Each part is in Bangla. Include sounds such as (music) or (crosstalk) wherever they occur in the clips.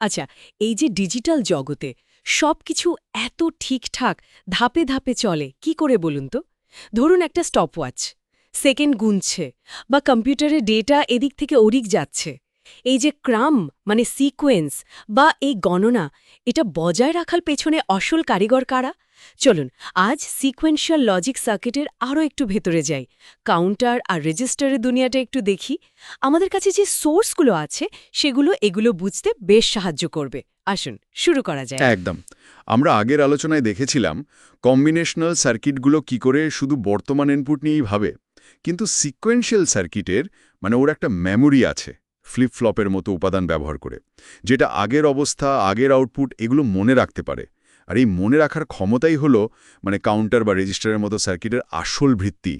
আচ্ছা এই যে ডিজিটাল জগতে সব কিছু এত ঠিকঠাক, ধাপে ধাপে চলে, কি করে বলুন তো? ধরুন একটা স্টপওয়াচ সেকেন্ড গুনছে বা কম্পিউটারে ডেটা এদিক থেকে ওদিক যাচ্ছে। এই যে ক্রাম মানে সিকোয়েন্স বা এই গণনা, এটা বজায় রাখার পেছনে আসল কারিগর কারা? চলুন, আজ সিকোয়েন্সিয়াল লজিক সার্কিটের আরও একটু ভেতরে যাই। কাউন্টার আর রেজিস্টারের দুনিয়াটা একটু দেখি। আমাদের কাছে যে সোর্সগুলো আছে, সেগুলো এগুলো বুঝতে বেশ সাহায্য করবে। আসুন, শুরু করা যায় একদম। আমরা আগের আলোচনায় দেখেছিলাম কম্বিনেশনাল সার্কিটগুলো কি করে শুধু বর্তমান ইনপুট নিয়েই ভাবে। কিন্তু সিকোয়েন্সিয়াল সার্কিটের মানে ওর একটা মেমোরি আছে। ফ্লিপ ফ্লপের মতো উপাদান ব্যবহার করে, যেটা আগের অবস্থা, আগের আউটপুট এগুলো মনে রাখতে পারে। আর এই মনে রাখার ক্ষমতাই হলো মানে কাউন্টার বা রেজিস্টারের মতো সার্কিটের আসল ভিত্তি।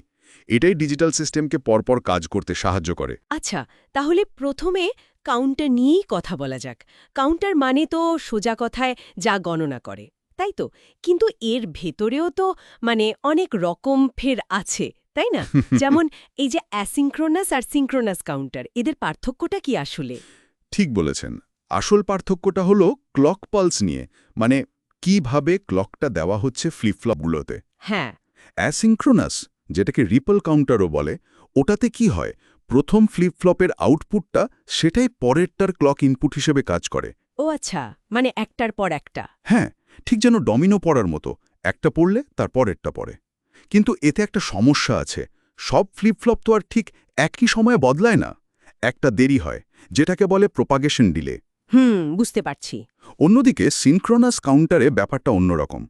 এটাই ডিজিটাল সিস্টেমকে পরপর কাজ করতে সাহায্য করে। আচ্ছা তাহলে প্রথমে কাউন্টার নিয়েই কথা বলা যাক। কাউন্টার মানে তো সোজা কথায় যা গণনা করে, তাই তো? কিন্তু এর ভেতরেও তো মানে অনেক রকম ফের আছে। তাই না? (laughs) যেমন এই যে অ্যাসিঙ্ক্রোনাস আর সিঙ্ক্রোনাস কাউন্টার এদের পার্থক্যটা কি আসলে? ঠিক বলেছেন। আসল পার্থক্যটা হলো ক্লক পালস নিয়ে মানে কীভাবে ক্লকটা দেওয়া হচ্ছে ফ্লিপফ্লপগুলোতে হ্যাঁ। অ্যাসিঙ্ক্রোনাস যেটাকে রিপল কাউন্টারও বলে ওটাতে কি হয়? প্রথম ফ্লিপফ্লপের আউটপুটটা সেটাই পরেরটার ক্লক ইনপুট হিসেবে কাজ করে। ও আচ্ছা মানে একটার পর একটা। হ্যাঁ ঠিক যেন ডমিনো পড়ার মতো একটা পড়লে তার পরেরটা পড়ে। কিন্তু এতে একটা সমস্যা আছে। সব ফ্লিপফ্লপ তো আর ঠিক একই সময়ে বদলায় না। একটা দেরি হয় যেটাকে বলে প্রোপাগেশন ডিলে হুম বুঝতে পারছি। অন্যদিকে সিনক্রোনাস কাউন্টারে ব্যাপারটা অন্যরকম।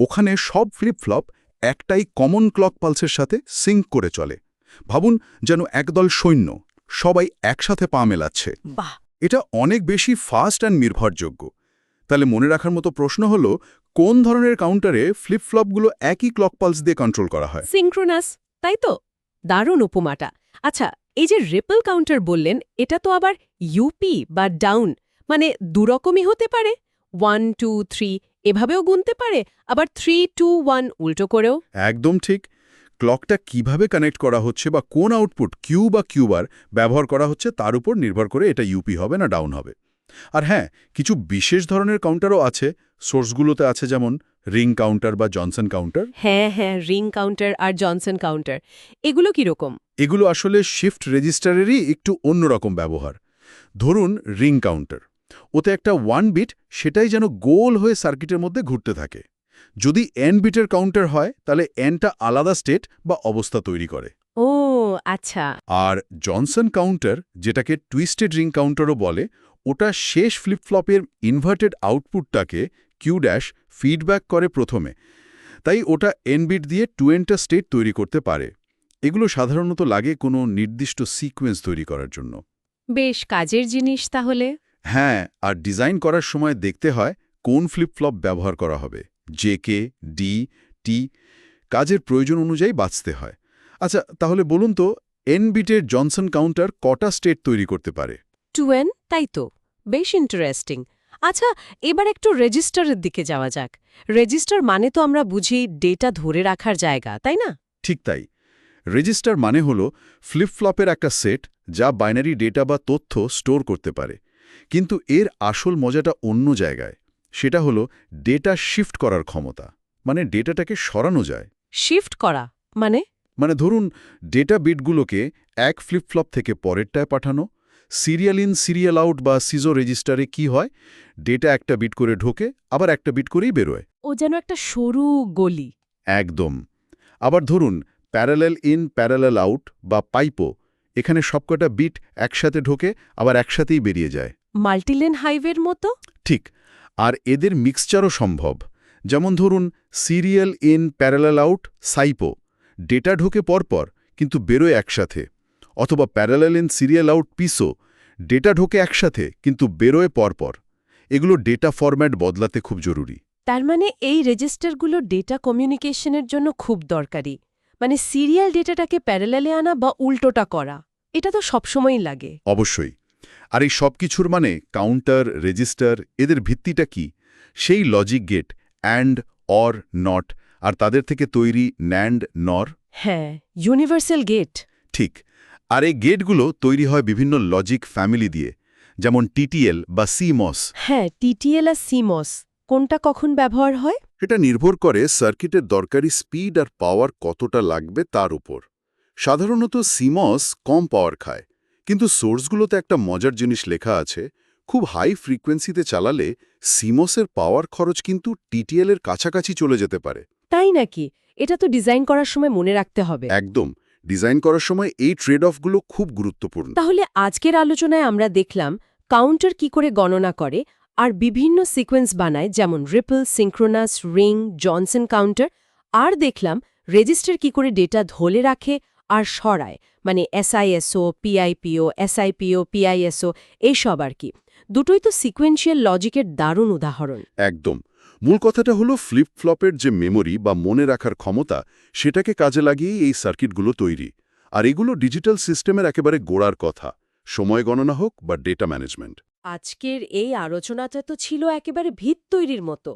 ওখানে সব ফ্লিপফ্লপ একটাই কমন ক্লক পালসের সাথে সিঙ্ক করে চলে। ভাবুন যেন একদল সৈন্য সবাই একসাথে পা মেলাচ্ছে। এটা অনেক বেশি ফাস্ট অ্যান্ড নির্ভরযোগ্য। তাহলে মনে রাখার মতো প্রশ্ন হলো কোন ধরনের কাউন্টারে ফ্লিপফ্লপগুলো একই ক্লক পালস দিয়ে কন্ট্রোল করা হয়? সিঙ্ক্রোনাস তাই তো? দারুণ উপমাটা। আচ্ছা এই যে রিপল কাউন্টার বললেন এটা তো আবার ইউপি বা ডাউন মানে দুরকমই হতে পারে। ওয়ান টু থ্রি এভাবেও গুনতে পারে আবার থ্রি টু ওয়ান উল্টো করেও। একদম ঠিক। ক্লকটা কীভাবে কানেক্ট করা হচ্ছে বা কোন আউটপুট কিউ বা কিউবার ব্যবহার করা হচ্ছে তার উপর নির্ভর করে এটা ইউপি হবে না ডাউন হবে। আর হ্যাঁ কিছু বিশেষ ধরনের কাউন্টারও আছে। সোর্সগুলোতে আছে যেমন রিং কাউন্টার বা জনসন কাউন্টার হ্যাঁ হ্যাঁ রিং কাউন্টার আর জনসন কাউন্টার এগুলো কীরকম এগুলো আসলে শিফট রেজিস্টারেরই একটু অন্যরকম ব্যবহার। ধরুন রিং কাউন্টার ওতে একটা ওয়ান বিট সেটাই যেন গোল হয়ে সার্কিটের মধ্যে ঘুরতে থাকে। যদি এন বিটের কাউন্টার হয় তাহলে এনটা আলাদা স্টেট বা অবস্থা তৈরি করে। ও আচ্ছা। আর জনসন কাউন্টার যেটাকে টুইস্টেড রিং কাউন্টারও বলে ওটা শেষ ফ্লিপফ্লপের ইনভার্টেড আউটপুটটাকে কিউ ড্যাশ ফিডব্যাক করে প্রথমে। তাই ওটা এনবিট দিয়ে টু টুয়েন্টা স্টেট তৈরি করতে পারে। এগুলো সাধারণত লাগে কোনো নির্দিষ্ট সিকোয়েন্স তৈরি করার জন্য। বেশ কাজের জিনিস তাহলে। হ্যাঁ আর ডিজাইন করার সময় দেখতে হয় কোন ফ্লিপফ্লপ ব্যবহার করা হবে। জে কে ডি টি কাজের প্রয়োজন অনুযায়ী বাঁচতে হয়। আচ্ছা তাহলে বলুন তো এনবিটের জনসন কাউন্টার কটা স্টেট তৈরি করতে পারে? টুয়েন তাই তো? বেশ ইন্টারেস্টিং আচ্ছা এবার একটু রেজিস্টারের দিকে যাওয়া যাক। রেজিস্টার মানে তো আমরা বুঝি ডেটা ধরে রাখার জায়গা তাই না? ঠিক তাই। রেজিস্টার মানে হল ফ্লিপফ্লপের একটা সেট যা বাইনারি ডেটা বা তথ্য স্টোর করতে পারে। কিন্তু এর আসল মজাটা অন্য জায়গায়। সেটা হলো ডেটা শিফট করার ক্ষমতা। মানে ডেটাটাকে সরানো যায়। শিফট করা মানে? মানে ধরুন ডেটা বিটগুলোকে এক ফ্লিপফ্লপ থেকে পরেরটায় পাঠানো সিরিয়াল ইন সিরিয়াল আউট বা সিজো রেজিস্টারে কি হয়? ডেটা একটা বিট করে ঢোকে আবার একটা বিট করেই বেরোয়। ও যেন একটা সরু গলি। একদম। আবার ধরুন প্যারালেল ইন প্যারালেল আউট বা পাইপো এখানে সবকটা বিট একসাথে ঢোকে আবার একসাথেই বেরিয়ে যায়। মাল্টিলেন হাইওয়ের মতো? ঠিক। আর এদের মিক্সচারও সম্ভব। যেমন ধরুন serial in parallel out SIPO. Data ঢোকে পরপর কিন্তু বেরোয় একসাথে। অথবা parallel in serial out PISO data ঢোকে একসাথে কিন্তু বেরোয় পরপর। এগুলো ডেটা ফরম্যাট বদলাতে খুব জরুরি। তার মানে এই রেজিস্টারগুলো ডেটা কমিউনিকেশনের জন্য খুব দরকারি। মানে সিরিয়াল ডেটাটাকে প্যারালেলে আনা বা উল্টোটা করা এটা তো সবসময়ই লাগে। অবশ্যই। আর এই সব কিছুর মানে কাউন্টার রেজিস্টার এদের ভিত্তিটা কি? সেই logic gate and or not আর তাদের থেকে তৈরি ন্যান্ড নর? হ্যাঁ ইউনিভার্সাল গেট। ঠিক। আর এই গেটগুলো তৈরি হয় বিভিন্ন লজিক ফ্যামিলি দিয়ে যেমন টিটিএল বা সিমস। হ্যাঁ টিটিএল আর সিমস কোনটা কখন ব্যবহার হয়? এটা নির্ভর করে সার্কিটের দরকারি স্পিড আর পাওয়ার কতটা লাগবে তার উপর। সাধারণত সিমস কম পাওয়ার খায় কিন্তু সোর্সগুলোতে একটা মজার জিনিস লেখা আছে খুব হাই ফ্রিকোয়েন্সিতে চালালে সিমসের পাওয়ার খরচ কিন্তু টিটিএল এর কাছাকাছি চলে যেতে পারে। তাই নাকি? এটা তো ডিজাইন করার সময় মনে রাখতে হবে। একদম ডিজাইন করার সময় এই ট্রেড অফগুলো খুব গুরুত্বপূর্ণ। তাহলে আজকের আলোচনায় আমরা দেখলাম কাউন্টার কি করে গণনা করে আর বিভিন্ন সিকোয়েন্স বানায় যেমন ripple synchronous ring Johnson counter আর দেখলাম রেজিস্টার কি করে ডেটা ধলে রাখে আর সরায় মানে এসআইএসও পিআইপিও এসআইপিও পিআইএসও এইসব আর কি। দুটোই তো সিকোয়েন্সিয়াল লজিকের দারুণ উদাহরণ। একদম। মূল কথাটা হলো ফ্লিপ ফ্লপের যে মেমোরি বা মনে রাখার ক্ষমতা, সেটাকে কাজে লাগিয়েই এই সার্কিটগুলো তৈরি। আর এগুলো ডিজিটাল সিস্টেমের একেবারে গোড়ার কথা, সময় গণনা হোক বা ডেটা ম্যানেজমেন্ট। আজকের এই আলোচনাটা তো ছিল একেবারে ভিত তৈরির মতো।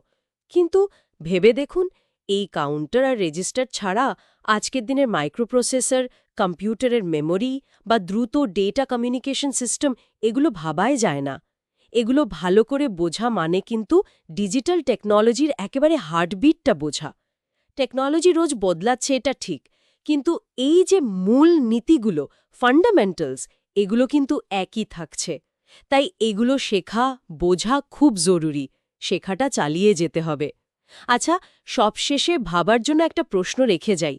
কিন্তু ভেবে দেখুন, এই কাউন্টার আর রেজিস্টার ছাড়া আজকের দিনের মাইক্রোপ্রসেসর, কম্পিউটারের মেমোরি বা দ্রুত ডেটা কমিউনিকেশন সিস্টেম এগুলো ভাবাই যায় না। এগুলো ভালো করে বোঝা মানে কিন্তু ডিজিটাল টেকনোলজির একেবারে হার্টবিটটা বোঝা। টেকনোলজি রোজ বদলাচ্ছে, এটা ঠিক। কিন্তু এই যে মূল নীতিগুলো ফান্ডামেন্টালস এগুলো কিন্তু একই থাকছে। তাই এগুলো শেখা, বোঝা খুব জরুরি। শেখাটা চালিয়ে যেতে হবে। আচ্ছা সবশেষে ভাবার জন্য একটা প্রশ্ন রেখে যাই।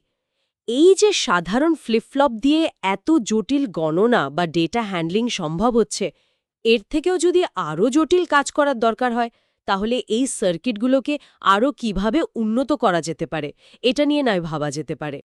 এই যে সাধারণ ফ্লিপফ্লপ দিয়ে এত জটিল গণনা বা ডেটা হ্যান্ডলিং সম্ভব হচ্ছে এর থেকেও যদি আরও জটিল কাজ করার দরকার হয়, তাহলে এই সার্কিটগুলোকে আরও কীভাবে উন্নত করা যেতে পারে, এটা নিয়ে নয় ভাবা যেতে পারে।